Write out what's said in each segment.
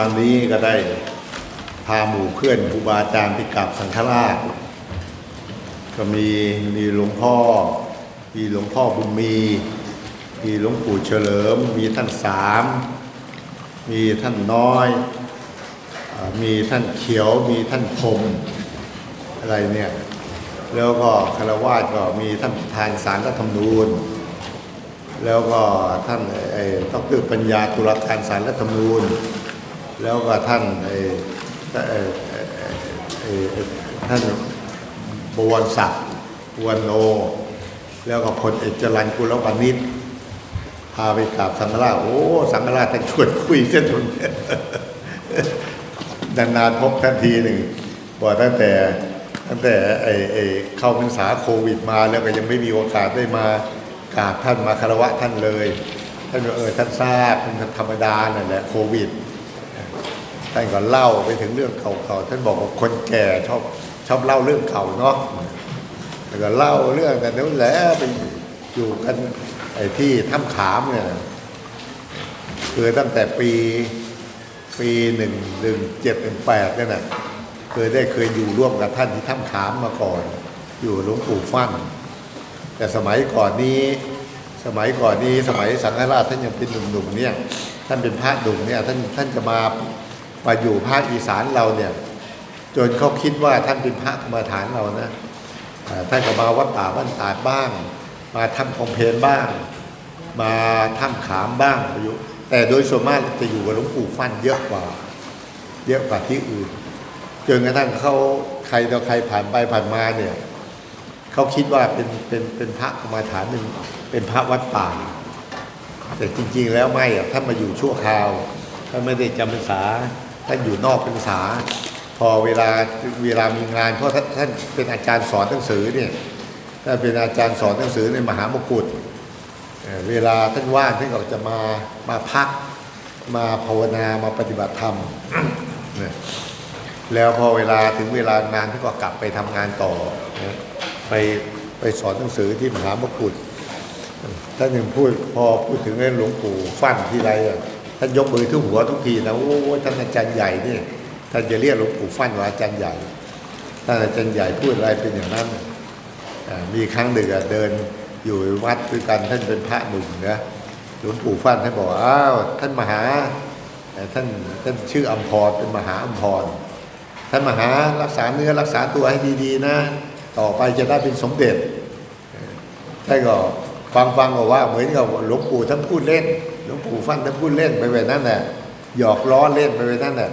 เมื่อวานนี้ก็ได้พาหมู่เพื่อนครูบาอาจารย์ไปกราบสังฆราช ก็มีมีหลวงพ่อ มีหลวงพ่อบุญมี มีหลวงปู่เฉลิม มีท่านสาม มีท่านน้อย มีท่านเขียว มีท่านพรมอะไรเนี่ย แล้วก็คารวาสก็มีท่านประธานสารรัฐธรรมนูญแล้วก็ท่านไอ้ดรปัญญาตุลาการสารรัฐธรรมนูญ แล้วก็ท่านไอ้ท่านบวรศักดิ์บวรโน แล้วก็พลเอกจรัญกุลวานิชพาไปกราบสังฆราชโอ้สังฆราชท่านชวนคุยเส้นทนนานๆพบทันทีหนึ่งบอกตั้งแต่ตั้งแต่ไอ้ไอ้เข้าพรรษาโควิดมาแล้วก็ยังไม่มีโอกาสได้มากราบท่านมาคารวะท่านเลย ท่านบอกเออท่านทราบเป็นธรรมดานั่นแหละโควิด ท่านก็เล่าไปถึงเรื่องเก่าๆท่านบอกว่าคนแก่ชอบชอบเล่าเรื่องเก่าเนาะแล้วก็เล่าเรื่องกันนู้นแหละไปอยู่กันไอ้ที่ถ้ำขามเนี่ยคือตั้งแต่ปีปีหนึ่งหนึ่งเจ็ดหนึ่งแปดนั่นน่ะเคยได้เคยอยู่ร่วมกับท่านที่ถ้ำขามมาก่อน อยู่หลวงปู่ฟั่นแต่สมัยก่อนนี้ สมัยก่อนนี้สมัยสังฆราชท่านยังเป็นหนุ่มๆเนี่ยท่านเป็นพระหนุ่มเนี่ยท่านท่านจะมา มาอยู่ภาคอีสานเราเนี่ย จนเขาคิดว่าท่านเป็นพระกรรมฐานเรานะท่านก็มาวัดป่าบ้านตาดบ้าง มาทำคอมเพลนบ้าง มาถ้ำขามบ้างอยู่แต่โดยส่วนมากจะอยู่กับหลวงปู่ฟั่นเยอะกว่า เยอะกว่าที่อื่นจนกระทั่งเขาใครต่อใครผ่านไปผ่านมาเนี่ยเขาคิดว่าเป็นเป็นเป็นพระกรรมาฐานหนึ่งเป็นพระวัดป่า แต่จริง ๆ แล้วไม่อะท่านมาอยู่ชั่วคราวท่านไม่ได้จำพรรษา ท่านอยู่นอกพรรษา พอเวลาเวลามีงานเพราะท่านท่านเป็นอาจารย์สอนหนังสือเนี่ยท่านเป็นอาจารย์สอนหนังสือในมหามกุฏเเวลาท่านว่างท่านก็จะมามาพักมาภาวนามาปฏิบัติธรรมเนี่ยแล้วพอเวลาถึงเวลางานท่านก็กลับไปทำงานต่อนะไปไปสอนหนังสือที่มหามกุฏท่านยังพูดพอพูดถึงเรื่องหลวงปู่ฟั่นที่ไรอะ ท่านยกมือทุกหัวทุกทีนะโอ้ท่านอาจารย์ใหญ่เนี่ยท่านจะเรียกหลวงปู่ฟั่นว่าอาจารย์ใหญ่ท่านอาจารย์ใหญ่พูดอะไรเป็นอย่างนั้นมีครั้งหนึ่งเดินอยู่วัดด้วยกันท่านเป็นพระหนุ่มนะหลวงปู่ฟั่นท่านบอกอ้าวท่านมหาท่านท่านชื่ออัมพรเป็นมหาอัมพรท่านมหารักษาเนื้อรักษาตัวให้ดีๆนะ ต่อไปจะได้เป็นสมเด็จท่านก็ฟังฟังๆก็ว่าเหมือนกับหลวงปู่ท่านพูดเล่น ลวงปู่ฟันท่านพูดเล่นไปแบบนั้นแหละหยอกล้อเล่นไปแบบนั้นแหละ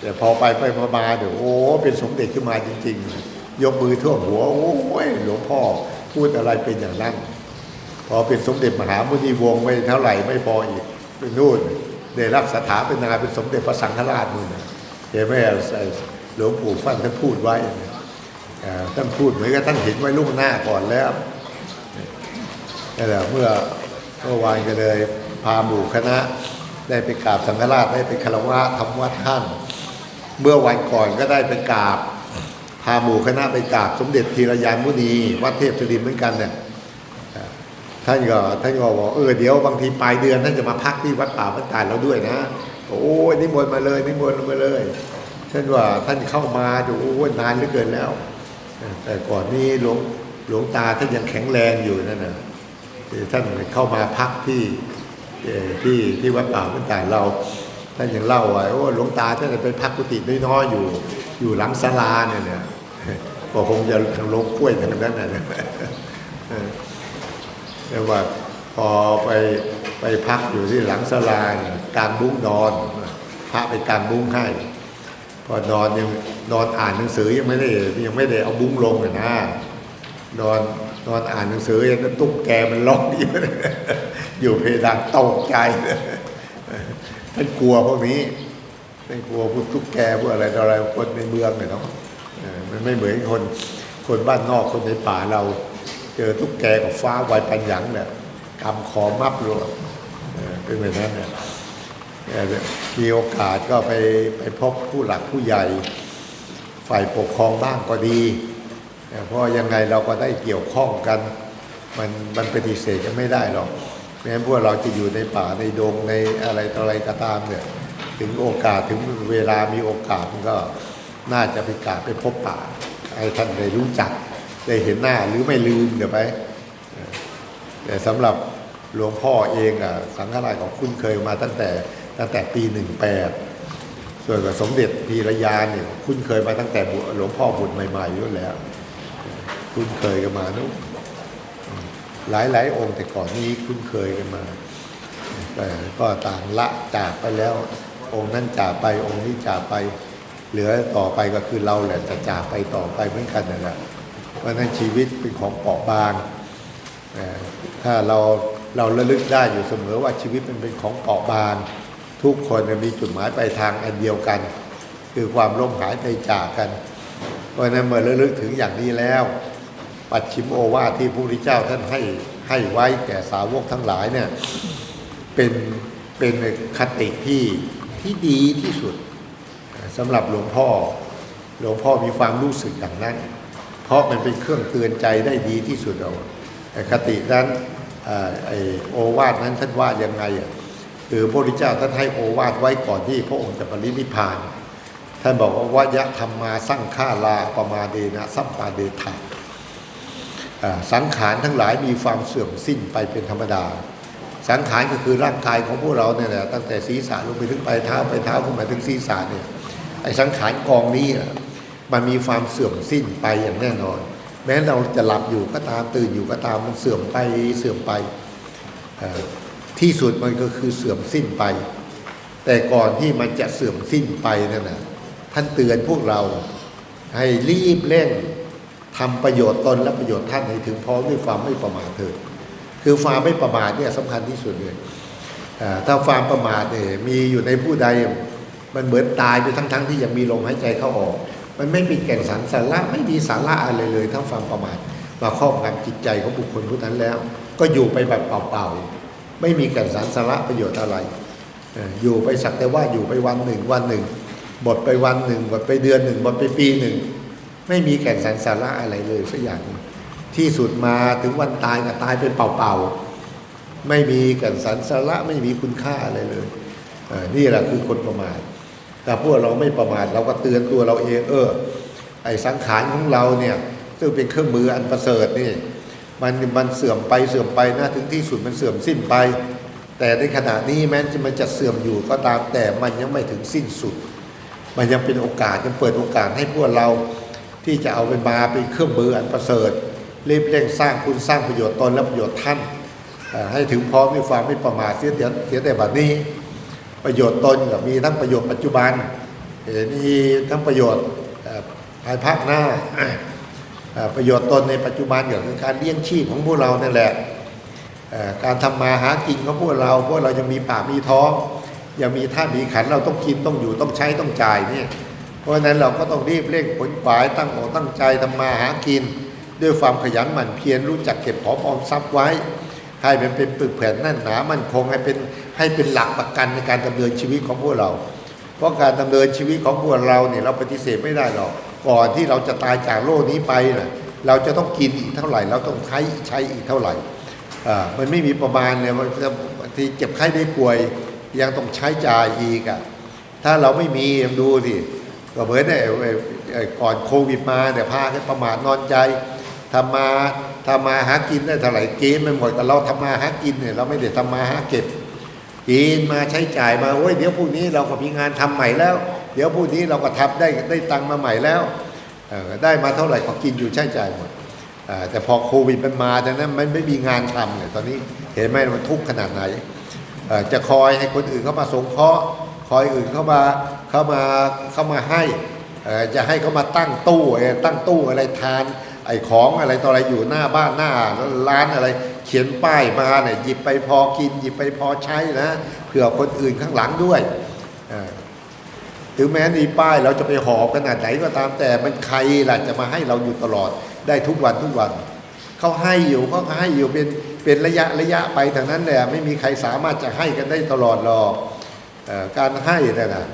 แต่พอไปไปมาเดี๋ยวโอ้เป็นสมเด็จขึ้นมาจริง ๆ ยกมือท่วมหัวโอ้ยหลวงพ่อพูดอะไรเป็นอย่างนั้น พอเป็นสมเด็จมหามุนีวงศ์ไม่เท่าไหร่ไม่พออีกเป็นนู่นได้รับสถาปนาเป็นสมเด็จพระสังฆราชนู่นน่เห็นไหมหลวงปู่ฟันท่านพูดไว้ท่านพูดเหมือนกับท่านเห็นไว้ล่วงหน้าก่อนแล้วนี่นแหละเมื่อเมื่อวานก็เลย พาหมู่คณะ ได้ไปกราบสังฆราชได้ไปคารวะทำวัดท่าน เมื่อวันก่อนก็ได้ไปกราบพาหมู่คณะไปกราบสมเด็จธีรยานมุนีวัดเทพศรินทร์เหมือนกันเนี่ยท่านก็ท่านก็บอกเออเดี๋ยวบางทีปลายเดือนท่านจะมาพักที่วัดป่าบ้านตาเราด้วยนะโอ้ยนิมนต์มาเลยนิมนต์มาเลยท่านว่าท่านเข้ามาดูโอ้ยนานเหลือเกินแล้ว แต่ก่อนนี้หลวงหลวงตาท่านยังแข็งแรงอยู่นั่นนะท่านเข้ามาพักที่ ที่ที่วัดป่าบ้านตาเราท่านยังเล่าไว้โอ้หลวงตาท่านไปพักกุฏิน้อยๆอยู่ อยู่หลังศาลาเนี่ยเนี่ยก็คงจะลงกล้วยทางนั้นนะเออเรียกว่าพอไปไปพักอยู่ที่หลังศาลาเนี่ยกลางมุ้งนอนพระไปกลางมุ้งให้พอนอนยังนอนอ่านหนังสือยังไม่ได้ยังไม่ได้เอาบุ้งลงเลยนะนอนนอนอ่านหนังสือยังตุ๊กแกมันร้องอยู่ อยู่เพดานตกใจท่านกลัวพวกนี้ท่านกลัวพวกตุ๊กแกพวกอะไรต่ออะไรคนในเมืองเนี่ยเนาะเออมันไม่เหมือนคนคนบ้านนอกคนในป่าเรา เจอตุ๊กแกกับฟ้าไวปัญญังเนี่ยกำคอมับรวมเออเป็นแบบนั้นเนี่ยมีโอกาสก็ไปไปพบผู้หลักผู้ใหญ่ ฝ่ายปกครองบ้างก็ดี เพราะยังไงเราก็ได้เกี่ยวข้องกัน มันมันปฏิเสธกันไม่ได้หรอก แม้พวกเราจะอยู่ในป่าในดงในอะไรต่ออะไรก็ตามเนี่ยถึงโอกาสถึงเวลามีโอกาสมันก็น่าจะไปกราบไปพบป่าให้ท่านได้รู้จักได้เห็นหน้าหรือไม่ลืมเดี๋ยวไป แต่สำหรับหลวงพ่อเองอะสังฆราชของคุ้นเคยมาตั้งแต่ตั้งแต่ปีหนึ่งแปดส่วนกับสมเด็จพีรยาเนี่ยคุ้นเคยมาตั้งแต่หลวงพ่อบุญใหม่ๆอยู่แล้ว คุ้นเคยกันมานุหลาย หลายๆ องค์แต่ก่อนนี้คุ้นเคยกันมาแต่ก็ต่างละจากไปแล้ว องค์นั้นจากไปองค์นี้จากไปเหลือต่อไปก็คือเราแหละจะจากไปต่อไปเหมือนกันนั่นแหละเพราะนั้นชีวิตเป็นของเปราะบางถ้าเราเราระลึกได้อยู่เสมอว่าชีวิตมันเป็นของเปราะบาง ทุกคนมีจุดหมายปลายทางอันเดียวกัน คือความล้มหายใจจากกัน เพราะนั้นเมื่อระลึกถึงอย่างนี้แล้ว ปัจฉิมโอวาทที่พระพุทธเจ้าท่านให้ให้ไว้แก่สาวกทั้งหลายเนี่ยเป็นเป็นคติที่ที่ดีที่สุดสำหรับหลวงพ่อหลวงพ่อมีความรู้สึกอย่างนั้น เพราะมันเป็นเครื่องเตือนใจได้ดีที่สุดเราคตินั้นอ่าไอโอวาทนั้นท่านว่ายังไงอะคือพระพุทธเจ้าท่านให้โอวาทไว้ก่อนที่พระองค์จะปรินิพพาน ท่านบอกว่าวายะธรรมมาสร้างฆาลาปมาเดนะสัมปาเดถา สังขารทั้งหลายมีความเสื่อมสิ้นไปเป็นธรรมดา สังขารก็คือร่างกายของพวกเราเนี่ยแหละตั้งแต่ศีรษะลงไปถึงปลายเท้าปลายเท้าขึ้นมาถึงศีรษะเนี่ยไอ้สังขารกองนี้มันมีความเสื่อมสิ้นไปอย่างแน่นอน แม้เราจะหลับอยู่ก็ตามตื่นอยู่ก็ตามมันเสื่อมไปเสื่อมไปที่สุดมันก็คือเสื่อมสิ้นไป แต่ก่อนที่มันจะเสื่อมสิ้นไปนั่นนะท่านเตือนพวกเราให้รีบเร่ง ทำประโยชน์ตนและประโยชน์ท่านให้ถึงพร้อมด้วยความไม่ประมาทเถิดคือความไม่ประมาทเนี่ยสำคัญที่สุดเลยอ่าถ้าความประมาทเนี่ยมีอยู่ในผู้ใดมันเหมือนตายไปทั้งๆที่ยังมีลมหายใจเข้าออก มันไม่มีแก่นสารสาระไม่มีสาระอะไรเลยถ้าความประมาทมาครอบงำจิตใจของบุคคลผู้นั้นแล้ว ก็อยู่ไปแบบเปล่าๆไม่มีแก่นสารสาระประโยชน์อะไรอ่ออยู่ไปสักแต่ว่าอยู่ไปวันหนึ่งวันหนึ่งหมดไปวันหนึ่งหมดไปเดือนหนึ่งหมดไปปีหนึ่ง ไม่มีแก่นสารสาระอะไรเลยสักอย่าง ที่สุดมาถึงวันตายก็ตายเป็นเป่าๆไม่มีแก่นสารสาระไม่มีคุณค่าอะไรเลยนี่แหละคือคนประมาทแต่พวกเราไม่ประมาทเราก็เตือนตัวเราเอง เออ ไอ้สังขารของเราเนี่ยซึ่งเป็นเครื่องมืออันประเสริฐนี่มันมันเสื่อมไปเสื่อมไปนะถึงที่สุดมันเสื่อมสิ้นไป แต่ในขณะนี้แม้จะมันจะเสื่อมอยู่ก็ตามแต่มันยังไม่ถึงสิ้นสุด มันยังเป็นโอกาสยังเปิดโอกาสให้พวกเรา ที่จะเอาเป็นมาเป็นเครื่องมืออันประเสริฐรีบเร่งสร้างคุณสร้างประโยชน์ตนและประโยชน์ท่าน ให้ถึงพร้อมด้วยความไม่ประมาทเสียเดียเสียแต่บัดนี้ ประโยชน์ตนกับมีทั้งประโยชน์ปัจจุบันเอ่อมีทั้งประโยชน์ภายภาคหน้าประโยชน์ตนในปัจจุบันก็คือการเลี้ยงชีพของพวกเราเนั่นแหละการทำมาหากินของพวกเราพวกเรายังมีปากมีท้องยังมีท่ามีขันเราต้องกินต้องอยู่ต้องใช้ต้องจ่ายเนี่ย เพราะฉะนั้นเราก็ต้องรีบเร่งขนขวายตั้งอกตั้งใจทำมาหากิน ด้วยความขยันหมั่นเพียรรู้จักเก็บหอมออมทรัพย์ไว้ ให้มันเป็นปึกแผ่นแน่นหนามั่นคงให้เป็นให้เป็นหลักประกันในการดำเนินชีวิตของพวกเรา เพราะการดำเนินชีวิตของพวกเราเนี่ยเราปฏิเสธไม่ได้หรอกก่อนที่เราจะตายจากโลกนี้ไปนะเราจะต้องกินอีกเท่าไหร่ เราต้องใช้ใช้อีกเท่าไหร่อ่ามันไม่มีประมาณเนี่ยมันจะบางทีเจ็บไข้ได้ป่วยยังต้องใช้จ่ายอีกอะถ้าเราไม่มีดูสิ ก็เหมือนเนี่ยไอ้ก่อนโควิดมาเนี่ยพากันประมาทนอนใจทำมาทำมาหากินได้เท่าไหร่กินไม่หมดแต่เราทำมาหากินเนี่ยเราไม่ได้ทำมาหาเก็บกินมาใช้จ่ายมาโอ้ยเดี๋ยวพรุ่งนี้เราก็มีงานทำใหม่แล้ว เดี๋ยวพรุ่งนี้เราก็ทำได้ได้ตังค์มาใหม่แล้วได้มาเท่าไหร่ก็กินอยู่ใช้จ่ายหมดแต่พอโควิดมันมาดังนั้นมันไม่มีงานทำเนี่ยตอนนี้เห็นไหมมันทุกข์ขนาดไหนจะคอยให้คนอื่นเข้ามาสงเคราะห์ คอยอื่นเข้ามาเข้ามาเข้ามาให้จะให้เขามาตั้งตู้ตั้งตู้อะไรทานไอ้ของอะไรต่ออะไรอยู่หน้าบ้านหน้าร้านอะไร เขียนป้ายมาเนี่ยหยิบไปพอกิน หยิบไปพอใช้นะเผื่อคนอื่นข้างหลังด้วยถึงแม้มีป้ายเราจะไปหอบขนาดไหนก็ตามแต่มันใครล่ะจะมาให้เราอยู่ตลอดได้ทุกวันทุกวันเขาให้อยู่เขาให้อยู่เป็นเป็นระยะระยะไปทางนั้นแหละไม่มีใครสามารถจะให้กันได้ตลอดหรอก การให้เนี่ยนะ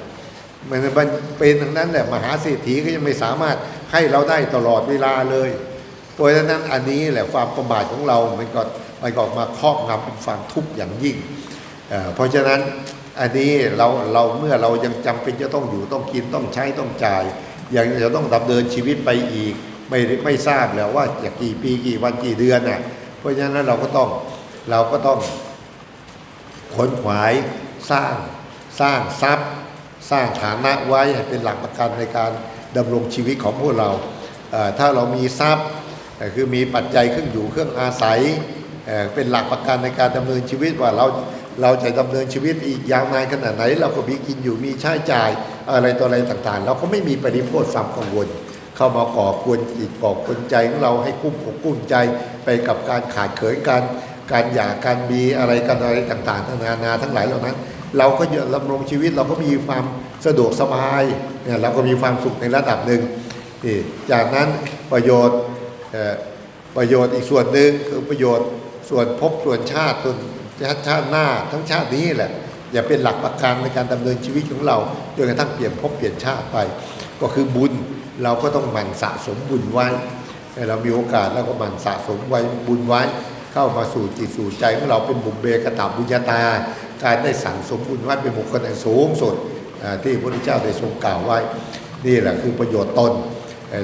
มันมันเป็นทางนั้นแหละมหาเศรษฐีก็ยังไม่สามารถให้เราได้ตลอดเวลาเลยเพราะฉะนั้นอันนี้แหละความประมาทของเรา มันก็มันก็มาครอบงำเป็นความทุกข์อย่างยิ่ง เพราะฉะนั้นอันนี้เราเราเมื่อเรายังจำเป็นจะต้องอยู่ต้องกินต้องใช้ต้องจ่ายยังจะต้องดำเนินชีวิตไปอีก ไม่ไม่ทราบแล้วว่าจะกี่ปีกี่วันกี่เดือนน่ะเพราะฉะนั้นเราก็ต้องเราก็ต้องขนขวายสร้าง สร้างทรัพย์ สร้างฐานะไว้ให้เป็นหลักประกันในการดำรงชีวิตของพวกเรา ถ้าเรามีทรัพย์คือมีปัจจัยเครื่องอยู่เครื่องอาศัยเป็นหลักประกันในการดำเนินชีวิตว่าเราเราจะดำเนินชีวิตอีกยาวนานขนาดไหน เราก็มีกินอยู่มีใช้จ่ายอะไรต่ออะไรต่างๆ เราก็ไม่มีปริโภคความกังวล เข้ามาก่อกวนจิตก่อกวนใจของเราให้กุ้มอกกุ้มใจไปกับการขาดเขินการการหย่าการมีอะไรกันอะไรต่างๆนานาทั้งหลายเหล่านั้น เราก็จะดำรงชีวิตเราก็มีความสะดวกสบายเนี่ยเราก็มีความสุขในระดับหนึ่งนี่จากนั้นประโยชน์ประโยชน์อีกส่วนหนึ่งคือประโยชน์ส่วนภพส่วนชาติส่วนชาติชาติหน้าทั้งชาตินี้แหละ อย่าเป็นหลักประกันในการดำเนินชีวิตของเราจนกระทั่งเปลี่ยนภพเปลี่ยนชาติไป ก็คือบุญเราก็ต้องหมั่นสะสมบุญไว้ให้เรามีโอกาสแล้วก็หมั่นสะสมไว้บุญไว้ เข้ามาสู่จิตสู่ใจของเราเป็นบุญเบกตาบุญญาตา การได้สั่งสมบุญไว้เป็นบุคคลอันสูงสุดที่พระพุทธเจ้าได้ทรงกล่าวไว้ นี่แหละคือประโยชน์ตน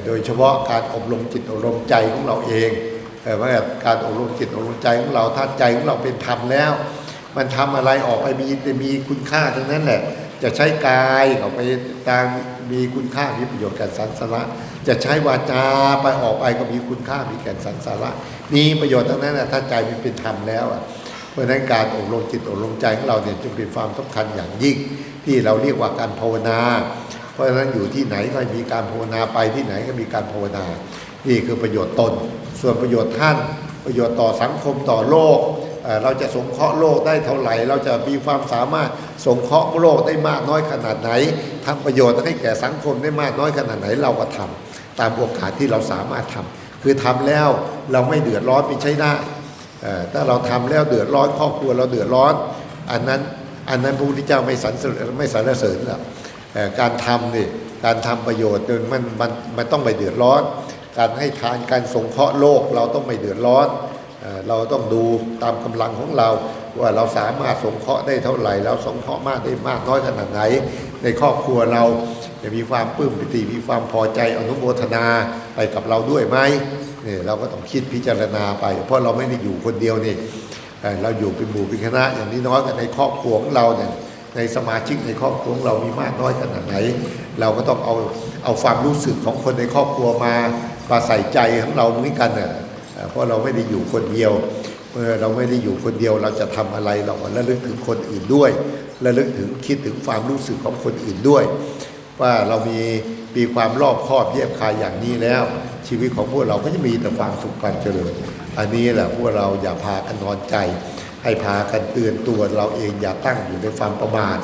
โดยเฉพาะการอบรมจิตอบรมใจของเราเองว่าการอบรมจิตอบรมใจของเราถ้าใจของเราเป็นธรรมแล้ว มันทำอะไรออกไปมีมีคุณค่าทั้งนั้นแหละ จะใช้กายออกไปตางมีคุณค่ามีประโยชน์แก่สันสาระ จะใช้วาจาไปออกไปก็มีคุณค่ามีแก่สันสาระมีประโยชน์ทั้งนั้นนะถ้าใจมันเป็นธรรมแล้วอะ เพราะฉะนั้นการอบรมจิตอบรมใจของเราเนี่ยจึงเป็นความสำคัญอย่างยิ่ง ที่เราเรียกว่าการภาวนา เพราะฉะนั้นอยู่ที่ไหนก็มีการภาวนาไปที่ไหนก็มีการภาวนา นี่คือประโยชน์ตน ส่วนประโยชน์ท่าน ประโยชน์ต่อสังคมต่อโลกเราจะสงเคราะห์โลกได้เท่าไหร่ เราจะมีความสามารถสงเคราะห์โลกได้มากน้อยขนาดไหนทำประโยชน์ให้แก่สังคมได้มากน้อยขนาดไหนเราก็ทำตามโอกาสที่เราสามารถทำคือทำแล้วเราไม่เดือดร้อนไม่ใช่ได้ ถ้าเราทำแล้วเดือดร้อนครอบครัวเราเดือดร้อน อันนั้นอันนั้นพระพุทธเจ้าไม่สรรเสริญไม่สรรเสริญหรอกการทำนี่การทำประโยชน์เนี่ยมันมันมันต้องไม่เดือดร้อน การให้ทานการสงเคราะห์โลกเราต้องไม่เดือดร้อน เราต้องดูตามกำลังของเราว่าเราสามารถสงเคราะห์ได้เท่าไหร่เราสงเคราะห์มากได้มากน้อยขนาดไหน ในครอบครัวเรา จะมีความปลื้มปิติมีความพอใจอนุโมทนาไปกับเราด้วยไหมเนี่ยเราก็ต้องคิดพิจารณาไป เพราะเราไม่ได้อยู่คนเดียวนี่เราอยู่เป็นหมู่เป็นคณะอย่างนี้น้อยกันในครอบครัวของเราเนี่ยในสมาชิกในครอบครัวเรามีมากน้อยขนาดไหน เราก็ต้องเอาเอาความรู้สึกของคนในครอบครัวมามาใส่ใจของเราเหมือนกันน่ะเอ่อเพราะเราไม่ได้อยู่คนเดียวเมื่อเราไม่ได้อยู่คนเดียวเราจะทำอะไรเราก็ระลึกถึงคนอื่นด้วยระลึกถึงคิดถึงความรู้สึกของคนอื่นด้วย ว่าเรามีมีความรอบคอบเยียบคายอย่างนี้แล้ว ชีวิตของพวกเราก็จะมีแต่ความสุขความเจริญ อันนี้แหละพวกเราอย่าพากันนอนใจ ให้พากันเตือนตัวเราเองอย่าตั้งอยู่ในความประมาท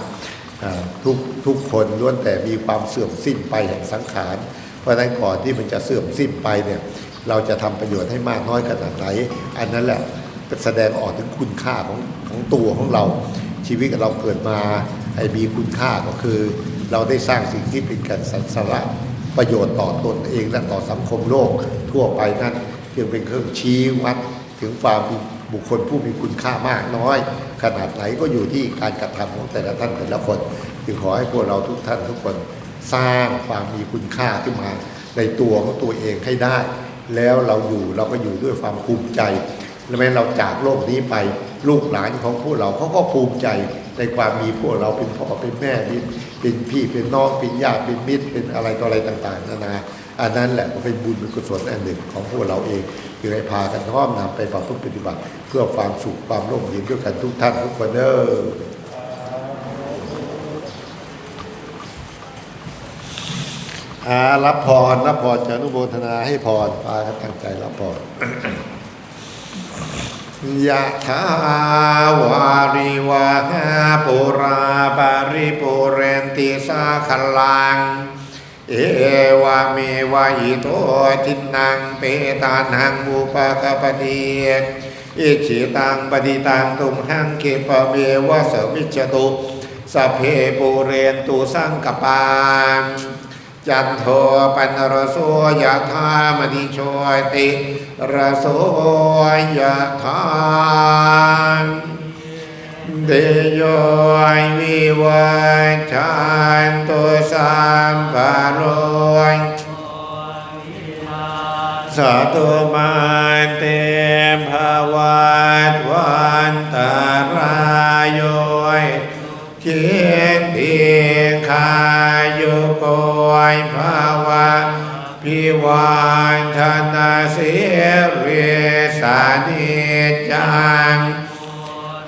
ทุกทุกคนล้วนแต่มีความเสื่อมสิ้นไปแห่งสังขาร เพราะฉะนั้นก่อนที่มันจะเสื่อมสิ้นไปเนี่ยเราจะทำประโยชน์ให้มากน้อยขนาดไหน อันนั้นแหละแสดงออกถึงคุณค่าของของตัวของเรา ชีวิตเราเกิดมาให้มีคุณค่าก็คือ เราได้สร้างสิ่งที่เป็นการสรรสระประโยชน์ต่อตนเองและต่อสังคมโลกทั่วไปนั้นจึงเป็นเครื่องชี้วัดถึงความมีบุคคลผู้มีคุณค่ามากน้อย ขนาดไหนก็อยู่ที่การกระทำของแต่ละท่านแต่ละคนจึงขอให้พวกเราทุกท่านทุกคนสร้างความมีคุณค่าขึ้นมาในตัวของตัวเองให้ได้ แล้วเราอยู่เราก็อยู่ด้วยความภูมิใจและแม้เราจากโลกนี้ไปลูกหลานของพวกเราเขาก็ภูมิใจในความมีพวกเราเป็นพ่อเป็นแม่เป็น เป็นพี่เป็นน้องเป็นญาติเป็นมิตรเป็นอะไรต่ออะไรต่าง ๆนานาอันนั้นแหละก็เป็นบุญเป็นกุศลอันหนึ่งของพวกเราเองคือให้พากันน้อมนำไปประพฤติปฏิบัติ เพื่อความสุขความร่มเย็นด้วยกันทุกท่านทุกคนเด้ออารับพรรับพรจะอนุโมทนาให้พรพากันตั้งใจรับพร ยะถาวาริวาหาปุราปาริปุเรนติสาขลัง เอวะเมวะอิโตทินังเปตานังอุปกปปติอิชิตังปฏิตังตุมหังคิปเมวะสมิจตุสเพปุเรนตุสังกปาน จันโทปันรโสยะธามณิโชติรโสยะธาเดโยวิวัชชันตุสัมปโรยสาธุมันเตมภาวัตวันตารายโยเขียนเพี คายุโกยภาวะพิวันธนาเสียเรสานิจัง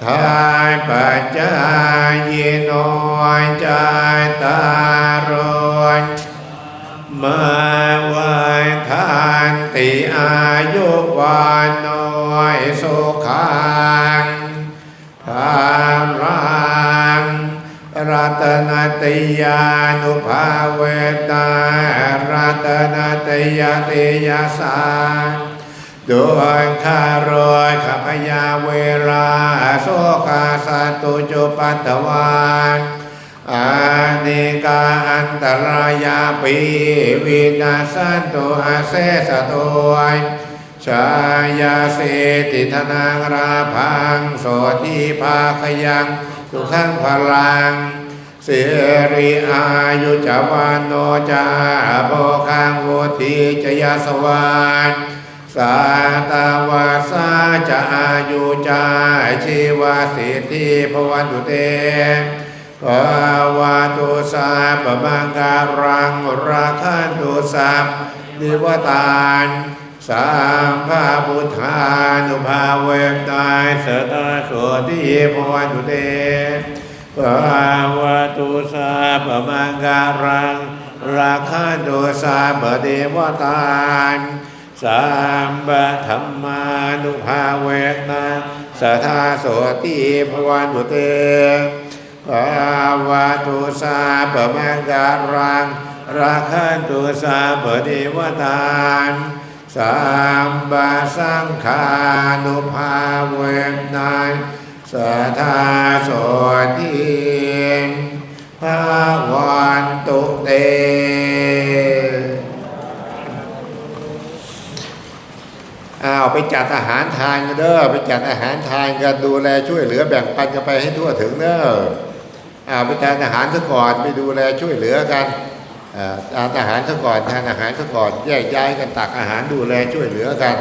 ทายปัจจายโนยจายตารอยมาวันทานติอายุวันน้อยสุขังภาลัง รัตนติยานุภาเวนารัตนติยาติยาสาดวงคารอยขพยาเวลาโสกาสัตตุจุปัตวานอานิกาอันตรายาปีวินาสันตุอาเสสตวยชายาเสติธนังราพังโสติภาคยัง สุขังพลังเสรีอายุจาวานโนจาโภคังโวทีจยาสวานสาตาวาสาจะอายุจาชีวาสิทธิภวันตุเตภาวะตุสาปมังการังราคันตุสัพนิวตาน สามภาพุทธานุภาเวมตายสตาโสติภวันตุเตภาวะตุสาปมังการังราคันตุสาปเดวตานสามบะธรรมานุภาเวนะสัทธาโสติภวันตุเตภาวะตุสาปมังการังราคันตุสาปเดวตาน สามบะสังขานุภาเวนะสัทาโสติภาวันตุเต อ้าว ไปจัดอาหารทานกันเด้อ ไปจัดอาหารทานกันดูแลช่วยเหลือแบ่งปันกันไปให้ทั่วถึงเด้อ อ้าว ไปทานอาหารซะก่อนไปดูแลช่วยเหลือกัน ทานอาหารซะก่อนทานอาหารซะก่อนแยกย้ายกันตักอาหารดูแลช่วยเหลือกัน